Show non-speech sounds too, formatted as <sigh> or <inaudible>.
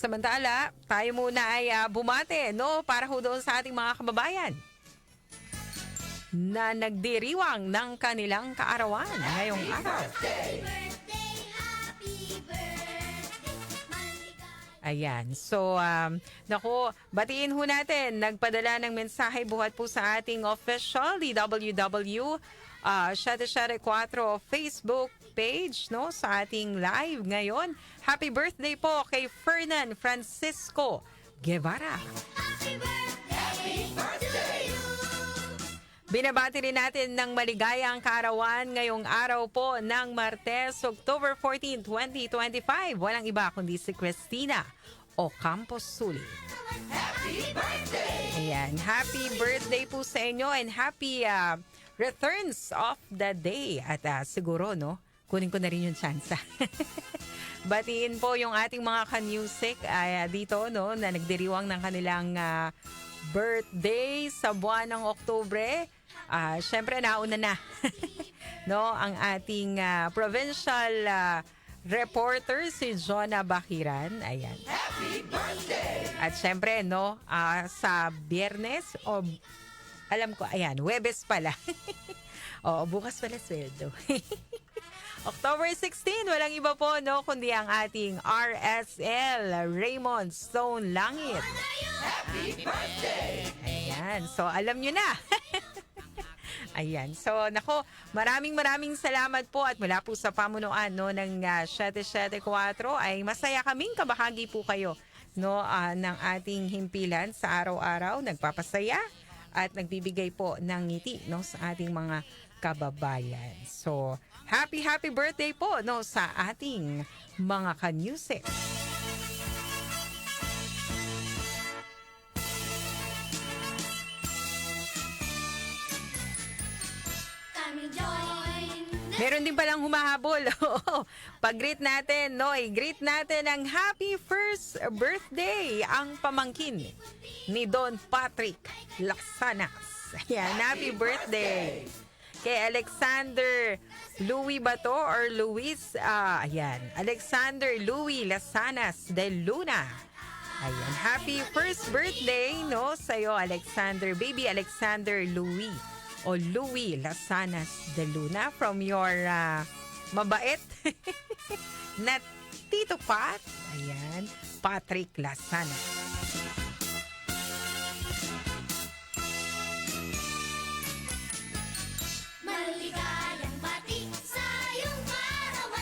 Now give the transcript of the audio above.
Samantala, tayo muna ay ah, bumate, no? Para ho doon sa ating mga kababayan na nagdiriwang ng kanilang kaarawan ngayong araw. Ayan. So, um, naku, batiin ho natin. Nagpadala ng mensahe buhat po sa ating official DWW uh, Shate Shate 4 Facebook page no sa ating live ngayon. Happy birthday po kay Fernan Francisco Guevara. Binabati rin natin ng maligayang kaarawan ngayong araw po ng Martes, October 14, 2025. Walang iba kundi si Christina Ocampos Suli. Ayan, happy birthday po sa inyo and happy uh, returns of the day. At uh, siguro, no, kunin ko na rin yung chance. <laughs> Batiin po yung ating mga ka-music ay, uh, dito, no, na nagdiriwang ng kanilang uh, birthday sa buwan ng Oktubre. Ah, syempre nauna na. <laughs> no, ang ating ah, provincial ah, reporter si Jonah Bakiran. Ayan. Happy birthday! At syempre, no, ah, sa biyernes o alam ko, ayan, Webes pala. <laughs> o, bukas pala sweldo. <laughs> October 16, walang iba po, no, kundi ang ating RSL Raymond Stone Langit. Happy birthday! Ayan, so alam nyo na. <laughs> Ayan. So, nako, maraming maraming salamat po at mula po sa pamunuan no, ng uh, 774 ay masaya kaming kabahagi po kayo no, ah, ng ating himpilan sa araw-araw. Nagpapasaya at nagbibigay po ng ngiti no, sa ating mga kababayan. So, happy, happy birthday po no, sa ating mga ka-music. Meron din palang humahabol. <laughs> Pag-greet natin, no, i-greet natin ang happy first birthday ang pamangkin ni Don Patrick Lasanas. Ayan, happy birthday. Kay Alexander Louis Bato or Luis, ah, ayan, Alexander Louis Lasanas de Luna. Ayan, happy first birthday, no, sa'yo, Alexander, baby Alexander Louis o Louis Lasanas de Luna from your uh, mabait <laughs> na Tito Pat. Ayan, Patrick Lasanas.